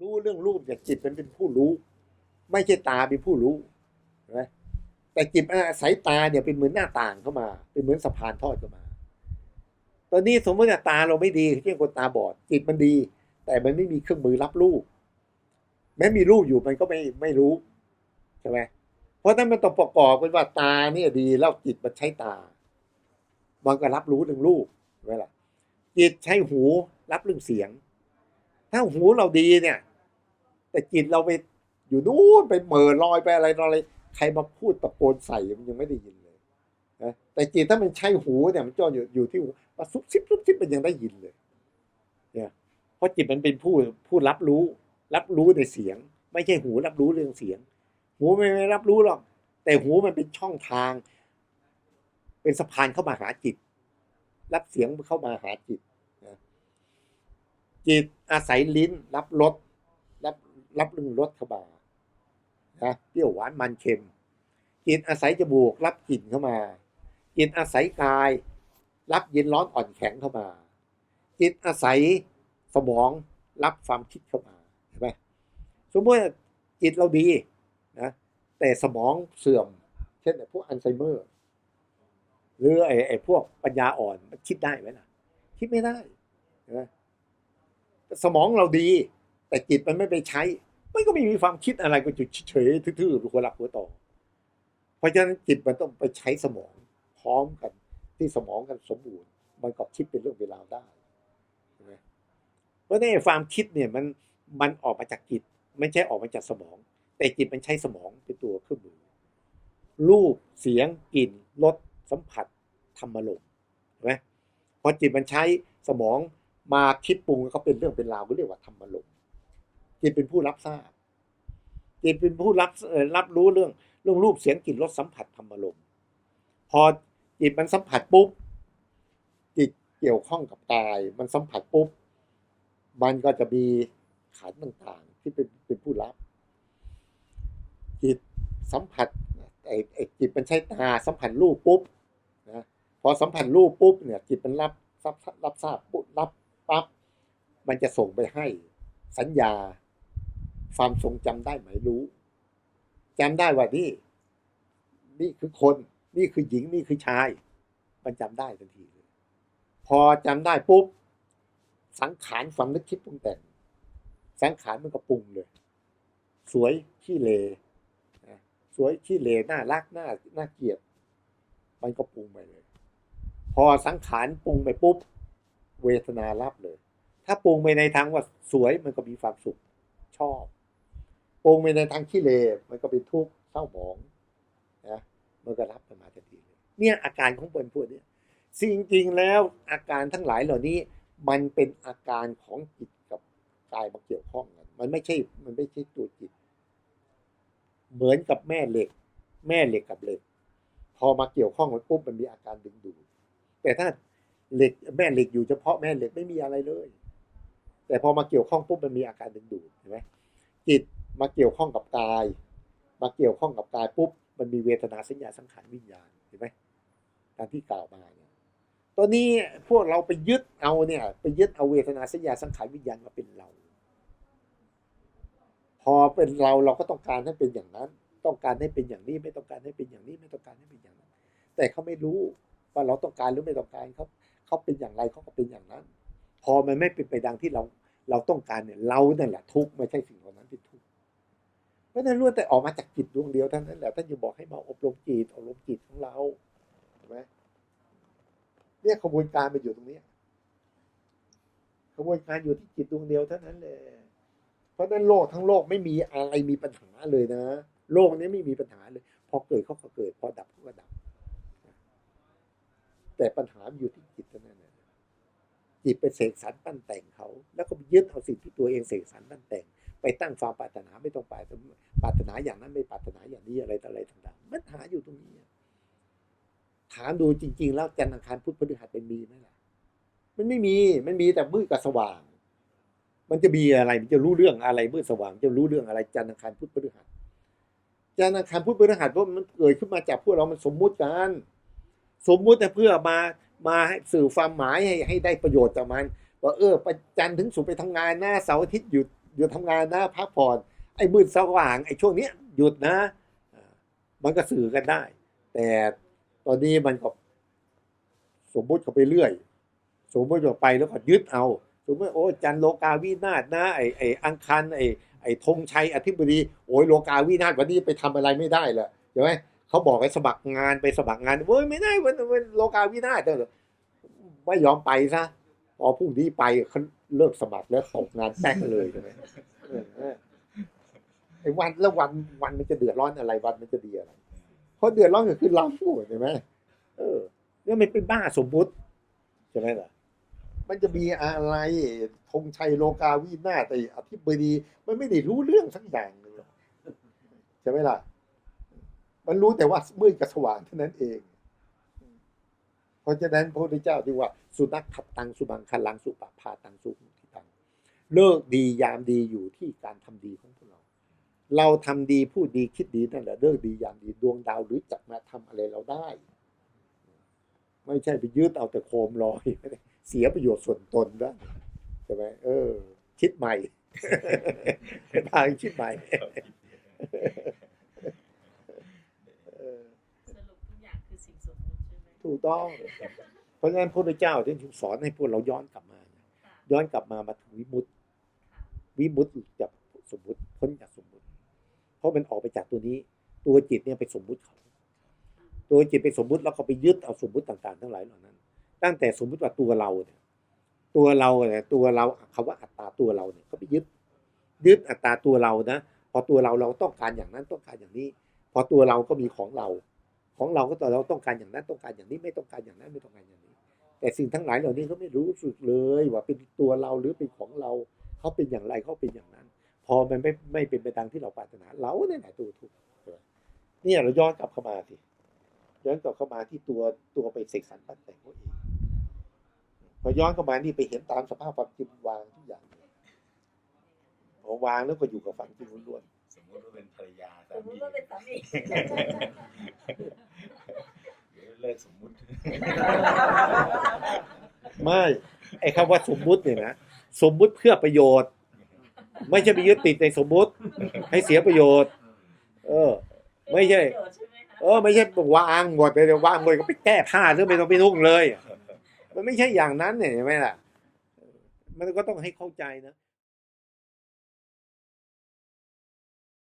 รู้เรื่องรูปเนี่ยจิตมันเป็นผู้รู้ ไม่ใช่ตาเป็นผู้รู้นไหมแต่จิตอาศัยตาเนี่ยเป็นเหมือนหน้าต่างเข้ามา เป็นเหมือนสะพานทอดเข้ามา ตอนนี้สมมติว่าตาเราไม่ดีเช่นคนตาบอด จิตมันดี แต่มันไม่มีเครื่องมือรับรูปแม้มีรูปอยู่มันก็ไม่ไม่รู้ใช่ไหมเพราะฉะนั้นมันต้องประกอบเป็นว่าตาเนี่ยดีแล้วจิตมันใช้ตา มันก็รับรู้เรื่องรูปเวลาจิตใช้หูรับเรื่องเสียง ถ้าหูเราดีเนี่ย แต่จิตเราไปอยู่นู้นไปเหม่อลอยไปอะไรอะไรใครมาพูดตะโกนใส่มันยังไม่ได้ยินเลยนะแต่จิตถ้ามันใช้หูเนี่ยมันจ้องอยู่อยู่ที่หูมาซุบซิบซุบซิบมันยังได้ยินเลย เนี่ยเพราะจิตมันเป็นผู้ผู้รับรู้ รับรู้ในเสียง ไม่ใช่หูรับรู้เรื่องเสียง หูไม่ไม่รับรู้หรอก แต่หูมันเป็นช่องทาง เป็นสะพานเข้ามาหาจิต รับเสียงเข้ามาหาจิตจิตอาศัยลิ้นรับรส รับรับเรื่องรสข้านะเปรี้ยวหวานมันเค็มจิตอาศัยจมูกรับกลิ่นเข้ามาจิตอาศัยกาย รับเย็นร้อนอ่อนแข็งเข้ามาจิตอาศัยสมองรับความคิดเข้ามาเห็นไหมสมมติจิตเราดีนะแต่สมองเสื่อม เช่นไอ้พวกอัลไซเมอร์ หรือไอ้ไอ้พวกปัญญาอ่อนมันคิดได้ไหมล่ะ คิดไม่ได้นไหมสมองเราดี แต่จิตมันไม่ไปใช้ มันก็ไม่มีความคิดอะไรก็จุดเฉยๆทื่อๆหัวหลักหัวต่อ เพราะฉะนั้นจิตมันต้องไปใช้สมองพร้อมกันที่สมองกันสมบูรณ์ มันก็คิดเป็นเรื่องเวลาวได้ใช่ไหมเพราะในความคิดเนี่ยมันมันออกมาจากจิต ไม่ใช่ออกมาจากสมอง แต่จิตมันใช้สมองเป็นตัวเครื่องมือ รูปเสียงกลิ่นรสสัมผัสธรรมลมเห็นไหมพอจิตมันใช้สมองมาคิดปรุงก็เป็นเรื่องเป็นราวก็เรียกว่าธรรมลม จิตเป็นผู้รับทราบ จิตเป็นผู้รับรับรู้เรื่องเรื่องรูปเสียงกลิ่นรสสัมผัสธรรมลมพอจิตมันสัมผัสปุ๊บจิตเกี่ยวข้องกับกาย มันสัมผัสปุ๊บมันก็จะมีขันต่างๆ ที่เป็นเป็นผู้รับ จิตสัมผัสไอ้ไอ้จิตมันใช้ตาสัมผัสรูปปุ๊บนะพอสัมผัสรูปปุ๊บเนี่ย จิตมันรับรับรับทราบปุ๊บรับปั๊บมันจะส่งไปให้สัญญา ความทรงจำได้ไหมรู้จำได้ว่านี่ นี่คือคน นี่คือหญิงนี่คือชาย มันจำได้ทันทีเลยพอจำได้ปุ๊บสังขารความนึกคิดปรุงแต่งสังขารมันก็ปรุงเลย สวยขี้เลสวยขี้เหน่ารักน่าน่าเกลียดมันก็ปรุงไปเลย พอสังขารปรุงไปปุ๊บ เวทนารับเลย ถ้าปรุงไปในทางว่าสวยมันก็มีความสุขชอบ ปรุงไปในทางขี้เลมันก็เป็นทุกข์เศร้าหมองนะมันก็รับมันมาทันทีเนี่ยอาการของคนพวกเนี้ยสิ่งจริงแล้วอาการทั้งหลายเหล่านี้ มันเป็นอาการของจิตกับกายมาเกี่ยวข้องกันมันไม่ใช่มันไม่ใช่ตัวจิต เหมือนกับแม่เหล็ก แม่เหล็กกับเหล็ก พอมาเกี่ยวข้องกันปุ๊บมันมีอาการดึงดูดแต่ถ้าเหล็กแม่เหล็กอยู่เฉพาะแม่เหล็กไม่มีอะไรเลย แต่พอมาเกี่ยวข้องปุ๊บมันมีอาการดึงดูดเห็นไหมจิต มาเกี่ยวข้องกับกาย มาเกี่ยวข้องกับกายปุ๊บมันมีเวทนาสัญญาสังขารวิญญาณเห็นไหมตามที่กล่าวมาเนี่ยตอนนี้พวกเราไปยึดเอาเนี่ยไปยึดเอาเวทนาสัญญาสังขารวิญญาณมาเป็นเรา พอเป็นเราเราก็ต้องการให้เป็นอย่างนั้น ต้องการให้เป็นอย่างนี้ไม่ต้องการให้เป็นอย่างนี้ไม่ต้องการให้เป็นอย่างนั้น แต่เขาไม่รู้ว่าเราต้องการหรือไม่ต้องการเขาเขาเป็นอย่างไรเขาก็เป็นอย่างนั้น พอมันไม่เป็นไปดังที่เราเราต้องการเนี่ยเรานั่นแหละทุกข์ไม่ใช่สิ่งเหล่านั้นที่ทุกข์ เพราะนั้นล้วนแต่ออกมาจากจิตดวงเดียวเท่านั้นแหละท่านจะบอกให้มาอบรมจิตอบรมจิตของเราเห็นไหมเนี่ยขบวนการมันอยู่ตรงนี้ขบวนการอยู่ที่จิตดวงเดียวเท่านั้นแหละเพราะนั้นโลกทั้งโลกไม่มีอะไรมีปัญหาเลยนะโลกนี้ไม่มีปัญหาเลย พอเกิดเขาก็เกิด พอดับเขาก็ดับ แต่ปัญหาอยู่ที่จิตเท่านั้นจิตไปเสกสรรปั้นแต่งเขา แล้วก็ไปยึดเอาสิ่งที่ตัวเองเสกสรรปั้นแต่ง ไปตั้งความปรารถนาไม่ต้องปรารถนาปรารถนาอย่างนั้นไม่ปรารถนาอย่างนี้อะไรต่ออะไรต่างๆมันหาอยู่ตรงนี้ถามดูจริง ๆ แล้วจันทร์อังคารพุธพฤหัสเป็นมีไหมล่ะ มันไม่มีมันมีแต่มืดกับสว่าง มันจะมีอะไรมันจะรู้เรื่องอะไรมืดสว่าง จะรู้เรื่องอะไรจันทร์อังคารพุธพฤหัสจันทร์อังคารพุธพฤหัสเพราะมันเกิดขึ้นมาจากพวกเรามันสมมุติกัน สมมุติแต่เพื่อมามาสื่อความหมายให้ให้ได้ประโยชน์จากมันว่าเออประจันทร์ถึงสุขไปทำงานหน้าเสาร์อาทิตย์หยุด หยุดทำงานนะพักผ่อนไอ้มืดสว่างไอ้ช่วงเนี้ยหยุดนะ มันก็สื่อกันได้ แต่ตอนนี้มันก็สมมุติเขาไปเรื่อย สมมติว่าไปแล้วก็ยึดเอา สมมติโอ้จันโลกาวินาศนะไอ้ไอ้อังคารไอ้ไอ้ธงชัยอธิบดีโอ้ยโลกาวินาศวันนี้ไปทำอะไรไม่ได้เลยใช่ไหมเขาบอกให้สมัครงานไปสมัครงานเว้ยไม่ได้วันวันโลกาวินาศเด้อไม่ยอมไปซะ พอพรุ่งนี้ไปเขาเลิกสมัครแล้วตกงานแป๊กเลยใช่ไหมไอ้วันแล้ววันวันมันจะเดือดร้อนอะไรวันมันจะดีอะไรเพราะเดือดร้อนก็คือเราพูดใช่ไหมเออเนี่ยมันเป็นบ้าสมมุติใช่ไหมล่ะมันจะมีอะไรธงชัยโลกาวินาศไอ้อธิบดี มันไม่ได้รู้เรื่องสักอย่างเลยใช่ไหมล่ะ มันรู้แต่ว่ามืดกับสว่างเท่านั้นเอง เพราะฉะนั้นพระพุทธเจ้าที่ว่าสุนัขขัดตังสุบังคันลังสุปะพาตังสุมุทิตังเลิกดียามดีอยู่ที่การทำดีของพวกเรา เราทำดีพูดดีคิดดีนั่นแหละเลิกดียามดีดวงดาวหรือจักมาทำอะไรเราได้ ไม่ใช่ไปยืดเอาแต่โคมลอยเสียประโยชน์ส่วนตนด้วยใช่ไหมเออ คิดใหม่ทางคิดใหม่สรุปทุกอย่างคือสิ่งสมมติ ถูกต้อง เพราะฉะนั้นพระพุทธเจ้าที่สอนให้พวกเราย้อนกลับมาค่ะย้อนกลับมามาถึงวิมุตติค่ะวิมุตติจากสมมุติพ้นจากสมมุติ เพราะมันออกไปจากตัวนี้ ตัวจิตเนี่ยไปสมมุติเขา ตัวจิตไปสมมุติแล้วก็ไปยึดเอาสมมุติต่างๆ ทั้งหลายเหล่านั้น ตั้งแต่สมมุติว่าตัวเราเนี่ยตัวเราเนี่ยตัวเราคำว่าอัตตาตัวเราเนี่ยก็ไปยึด ยึดอัตตาตัวเรานะพอตัวเราเราต้องการอย่างนั้นต้องการอย่างนี้ พอตัวเราก็มีของเรา ของเราก็ตัวเราต้องการอย่างนั้นต้องการอย่างนี้ไม่ต้องการอย่างนั้นไม่ต้องการอย่างนี้ แต่สิ่งทั้งหลายเหล่านี้เขาไม่รู้สึกเลยว่าเป็นตัวเราหรือเป็นของเราเขาเป็นอย่างไรเขาเป็นอย่างนั้น พอมันไม่ไม่เป็นไปตามที่เราปรารถนา เราเนี่ยแหละตัวทุกข์ใช่ไหมเนี่ยเราย้อนกลับเข้ามาสิย้อนกลับเข้ามาที่ตัวตัวไปเสกสรรปั้นแต่งเขาเองพอย้อนเข้ามานี่ไปเห็นตามสภาพความจริงวางทุกอย่างเลยพอวางแล้วก็อยู่กับฝังจริงล้วนสมมติว่าเป็นภรรยาสสามมมมีติว่าเป็นสามี เดี๋ยวเลิกสมมุติ ๆ ไม่ไอ้คำว่าสมมุติเนี่ยนะสมมุติเพื่อประโยชน์ ไม่ใช่ไปยึดติดในสมมุติ ให้เสียประโยชน์ เออ ไม่ใช่ เออ ไม่ใช่บอกวางหมดเลยเลยวางหมดก็ไปแก้ผ้าหรือไม่ต้องไปนุ่งเลย มันไม่ใช่อย่างนั้นเนี่ยใช่ไหมล่ะ มันก็ต้องให้เข้าใจนะ